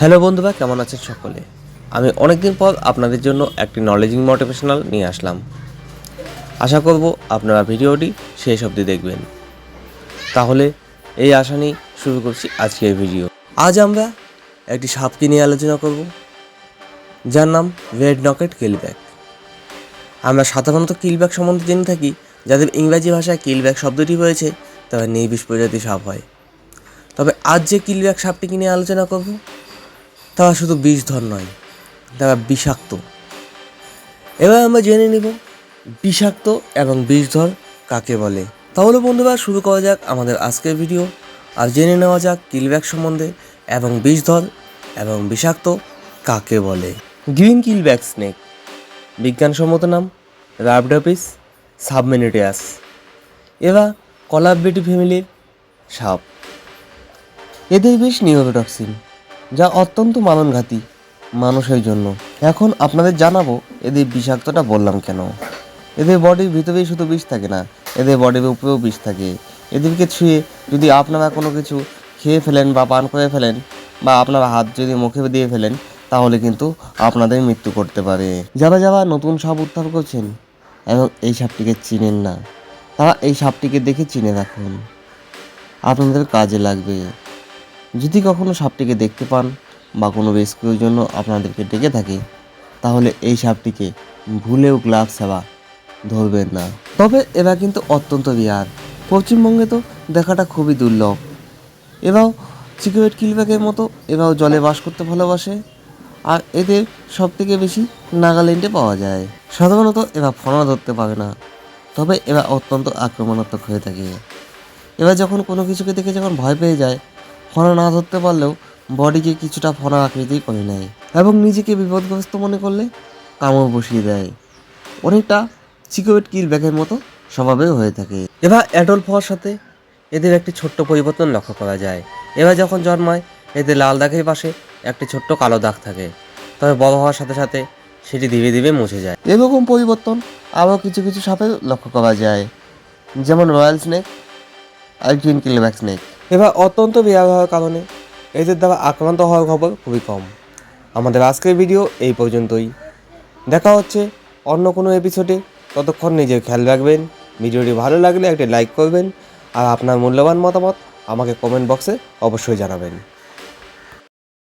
Hello বন্ধুরা, কেমন আছেন সকলে? আমি অনেকদিন পর আপনাদের জন্য একটি নলেজিং মোটিভেশনাল নিয়ে আসলাম। আশা করব আপনারা ভিডিওটি শেষ অবধি দেখবেন। তাহলে এই আশা নিয়ে শুরু করছি আজকের ভিডিও। আজ আমরা একটি সাপকে নিয়ে আলোচনা করব, যার নাম রেড নকেট কিলব্যাক আমরা সাধারণত কিলব্যাক সম্বন্ধে জেনে থাকি, যাদের ইংরাজি ভাষায় কিলব্যাক শব্দটি হয়েছে, তারা নির্বিষ প্রজাতি সাপ হয়। তবে আজ যে কিলব্যাক সাপটিকে নিয়ে আলোচনা করব তারা শুধু বিষধর নয়, তারা বিষাক্ত। এবার আমরা জেনে নিব বিষাক্ত এবং বিষধর কাকে বলে। তাহলে বন্ধুরা, শুরু করা যাক আমাদের আজকের ভিডিও। আর জেনে নেওয়া যাক কিলব্যাক সম্বন্ধে এবং বিষধর এবং বিষাক্ত কাকে বলে। গ্রিন কিলব্যাক স্নেক, বিজ্ঞানসম্মত নাম, রাবডাপিস সাবমেনিটিয়াস এরা কলাববেটি ফ্যামিলির সাপ। এদের বেশ নিউরোটক্সিন। যা অত্যন্ত মাননঘাতী মানুষের জন্য। এখন আপনাদের জানাব, এদের বিষাক্তটা বললাম কেন? এদের বডির ভিতরেই শুধু বিষ থাকে না, এদের বডির উপরেও বিষ থাকে। এদেরকে ছুঁয়ে যদি আপনারা কোনো কিছু খেয়ে ফেলেন বা পান করে ফেলেন, বা আপনারা হাত যদি মুখে দিয়ে ফেলেন, তাহলে কিন্তু আপনাদের মৃত্যু করতে পারে। যারা যারা নতুন সাপ উদ্ধার করছেন এবং এই সাপটিকে চিনেন না। তারা এই সাপটিকে দেখে চিনে রাখুন। আপনাদের কাজে লাগবে। যদি কখনো সাপটিকে দেখতে পান বা কোনো রেস্কিউর জন্য আপনাদেরকে ডেকে থাকে, তাহলে এই সাপটিকে ভুলেও গ্লাভ সেবা ধরবেন না। তবে এরা কিন্তু অত্যন্ত রেয়ার। পশ্চিমবঙ্গে তো দেখাটা খুবই দুর্লভ। এরাও সিকিউরিট কিলব্যাকের মতো, এরাও জলে বাস করতে ভালোবাসে। আর এদের সব থেকে বেশি নাগাল্যান্ডে পাওয়া যায়। সাধারণত এরা ফনা ধরতে পারে না। তবে এরা অত্যন্ত আক্রমণাত্মক হয়ে থাকে। এবার যখন কোনো কিছুকে দেখে যখন ভয় পেয়ে যায় ফনা না ধরতে পারলেও বডিকে কিছুটা ফনা আকৃতি করে নেয় এবং নিজেকে বিপদগ্রস্ত মনে করলে কামড় বসিয়ে দেয়। অনেকটা সিকিউরিট কিল ব্যাগের মতো স্বভাবেও হয়ে থাকে। এবার অ্যাডল্ট হওয়ার সাথে এদের একটি ছোট্ট পরিবর্তন লক্ষ্য করা যায়। এবার যখন জন্মায়, এদের লাল দাগের পাশে একটি ছোট্ট কালো দাগ থাকে। তবে বড় হওয়ার সাথে সাথে সেটি ধীরে ধীরে মুছে যায়। এরকম পরিবর্তন আরও কিছু কিছু সাপে লক্ষ্য করা যায়। যেমন রয়্যাল স্নেক আর গ্রিন কিলব্যাক স্নেক। এবার অত্যন্ত বিরাগ হওয়ার কারণে এদের দ্বারা আক্রান্ত হওয়ার খবর খুবই কম। আমাদের আজকের ভিডিও এই পর্যন্তই। দেখা হচ্ছে অন্য কোনো এপিসোডে ততক্ষণ নিজের খেয়াল রাখবেন, ভিডিওটি ভালো লাগলে একটি লাইক করবেন, আর আপনার মূল্যবান মতামত আমাকে কমেন্ট বক্সে অবশ্যই জানাবেন।